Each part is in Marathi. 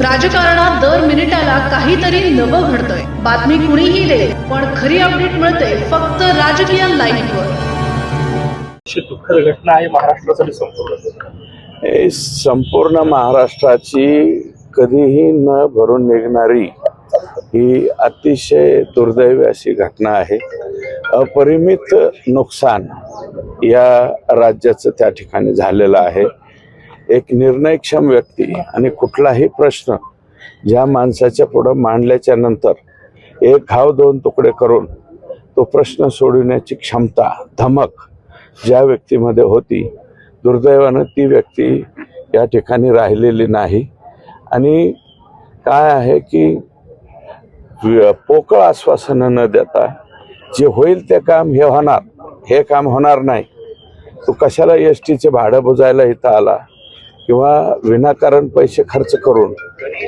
राजकारणात दर मिनिटाला काहीतरी नवं घडतंय. बातमी कुणीही दे पण खरी अपडेट मिळते फक्त राजकीय लाईव्हवर अशी दुःखद घटना आहे महाराष्ट्रासाठी संपूर्ण. संपूर्ण महाराष्ट्राची कधीही न भरून निघणारी ही अतिशय दुर्दैवी अशी घटना आहे. अपरिमित नुकसान या राज्याचं त्या ठिकाणी झालेलं आहे. एक निर्णयक्षम व्यक्ती आणि कुठलाही प्रश्न ज्या माणसाच्या पुढं मांडल्याच्या नंतर एक घाव दोन तुकडे करून तो प्रश्न सोडविण्याची क्षमता धमक ज्या व्यक्तीमध्ये होती दुर्दैवानं ती व्यक्ती या ठिकाणी राहिलेली नाही. आणि काय आहे की पोकळ आश्वासनं न देता जे होईल ते काम हे होणार हे काम होणार नाही. तू कशाला एस टीचे भाडं बुजायला इथं आला? किंवा विनाकारण पैसे खर्च करून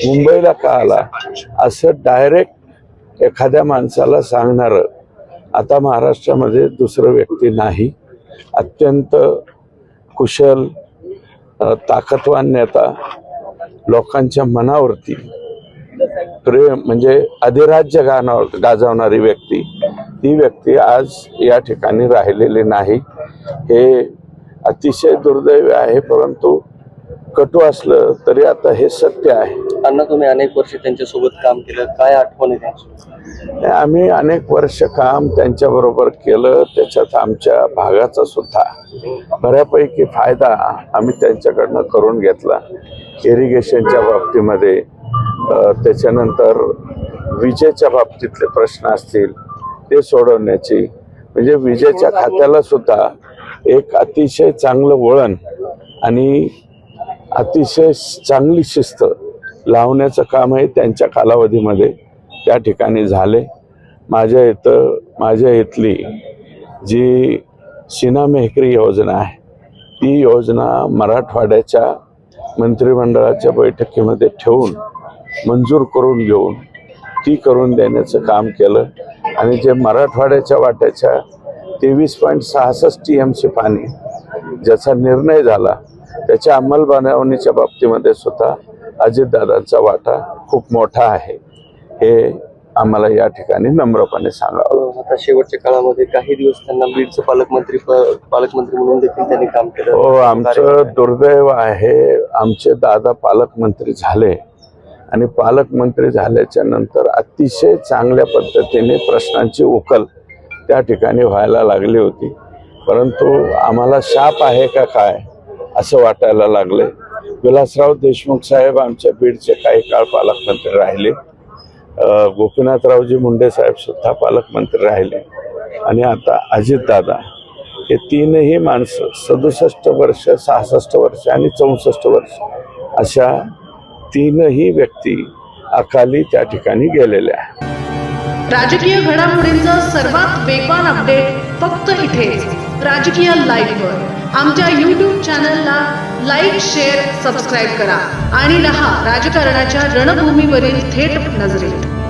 मुंबईला का आला असं डायरेक्ट एखाद्या माणसाला सांगणारं आता महाराष्ट्रामध्ये दुसरं व्यक्ती नाही. अत्यंत कुशल ताकदवान नेता लोकांच्या मनावरती प्रेम म्हणजे अधिराज्य गाणं गाजवणारी व्यक्ती ती व्यक्ती आज या ठिकाणी राहिलेली नाही. हे अतिशय दुर्दैव आहे परंतु कटू असलं तरी आता हे सत्य आहे. अण्णा तुम्ही अनेक वर्ष त्यांच्यासोबत काम केलं. काय आठवण आहे त्यांची? आम्ही अनेक वर्ष काम त्यांच्याबरोबर केलं. त्याच्यात आमच्या भागाचा सुद्धा बऱ्यापैकी फायदा आम्ही त्यांच्याकडनं करून घेतला. इरिगेशनच्या बाबतीमध्ये त्याच्यानंतर विजेच्या बाबतीतले प्रश्न असतील ते सोडवण्याची. म्हणजे विजेच्या खात्याला सुद्धा एक अतिशय चांगलं वळण आणि अतिशय चांगली शिस्त लावण्याचं कामही त्यांच्या कालावधीमध्ये त्या ठिकाणी झाले. माझ्या इथं माझ्या इथली जी सीना मेहकरी योजना आहे ती योजना मराठवाड्याच्या मंत्रिमंडळाच्या बैठकीमध्ये ठेवून मंजूर करून घेऊन ती करून देण्याचं काम केलं. आणि जे मराठवाड्याच्या वाट्याच्या तेवीस पॉईंट सहासष्ट टी एम सी पाणी ज्याचा निर्णय झाला त्याच्या अंमलबजावणीच्या बाबतीमध्ये सुद्धा अजितदादांचा वाटा खूप मोठा आहे. हे आम्हाला या ठिकाणी नम्रपणे सांगावं आता शेवटच्या काळामध्ये काही दिवस त्यांना बीडचं पालकमंत्री पालकमंत्री म्हणून देखील त्यांनी काम केलं. हो आमचं दुर्दैव आहे आमचे दादा पालकमंत्री झाले आणि पालकमंत्री झाल्याच्यानंतर अतिशय चांगल्या पद्धतीने प्रश्नांची उकल त्या ठिकाणी व्हायला लागली होती. परंतु आम्हाला शाप आहे का काय? असं वाटायला लागले विलासराव देशमुख साहेब आमच्या बीडचे काही काळ पालकमंत्री राहिले. गोपीनाथरावजी मुंडे साहेब सुद्धा पालकमंत्री राहिले. आणि आता अजितदादा हे तीनही माणसं सदुसष्ट वर्ष सहासष्ट वर्ष आणि चौसष्ट वर्ष अशा तीनही व्यक्ती अकाली त्या ठिकाणी गेलेल्या आहेत. राजकीय घडामोडींचं सर्वात वेगवान अपडेट फक्त इथे राजकीय लाईव्हवर आमच्या यूट्यूब चॅनलला लाईक शेअर सबस्क्राईब करा. आणि रहा राजकारणाच्या रणभूमीवरील थेट नजरेत.